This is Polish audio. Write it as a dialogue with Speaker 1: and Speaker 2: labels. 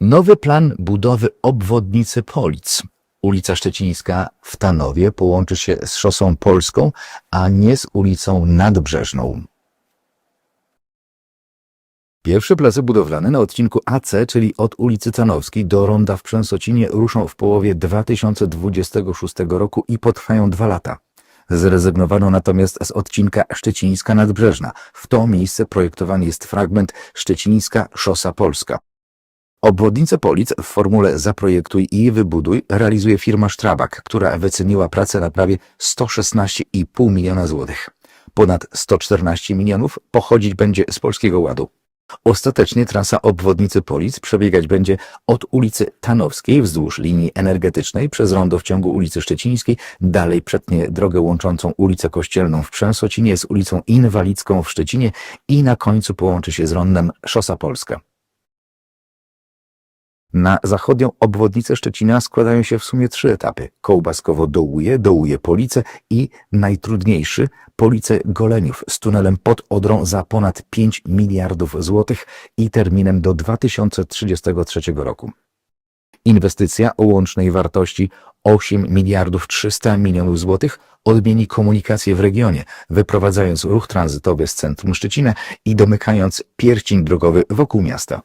Speaker 1: Nowy plan budowy obwodnicy Polic. Ulica Szczecińska w Tanowie połączy się z szosą polską, a nie z ulicą Nadbrzeżną. Pierwsze prace budowlane na odcinku AC, czyli od ulicy Tanowskiej do Ronda w Przęsocinie ruszą w połowie 2026 roku i potrwają dwa lata. Zrezygnowano natomiast z odcinka Szczecińska Nadbrzeżna. W to miejsce projektowany jest fragment Szczecińska Szosa Polska. Obwodnicę Polic w formule Zaprojektuj i wybuduj realizuje firma Strabag, która wyceniła pracę na prawie 116,5 miliona złotych. Ponad 114 milionów pochodzić będzie z Polskiego Ładu. Ostatecznie trasa obwodnicy Polic przebiegać będzie od ulicy Tanowskiej wzdłuż linii energetycznej przez rondo w ciągu ulicy Szczecińskiej, dalej przetnie drogę łączącą ulicę Kościelną w Przęsocinie z ulicą Inwalidzką w Szczecinie i na końcu połączy się z rondem Szosa Polska. Na zachodnią obwodnicę Szczecina składają się w sumie trzy etapy. Kołbaskowo-Dołuje, Dołuje-Police i najtrudniejszy Police Goleniów z tunelem pod Odrą za ponad 5 miliardów złotych i terminem do 2033 roku. Inwestycja o łącznej wartości 8 miliardów 300 milionów złotych odmieni komunikację w regionie, wyprowadzając ruch tranzytowy z centrum Szczecina i domykając pierścień drogowy wokół miasta.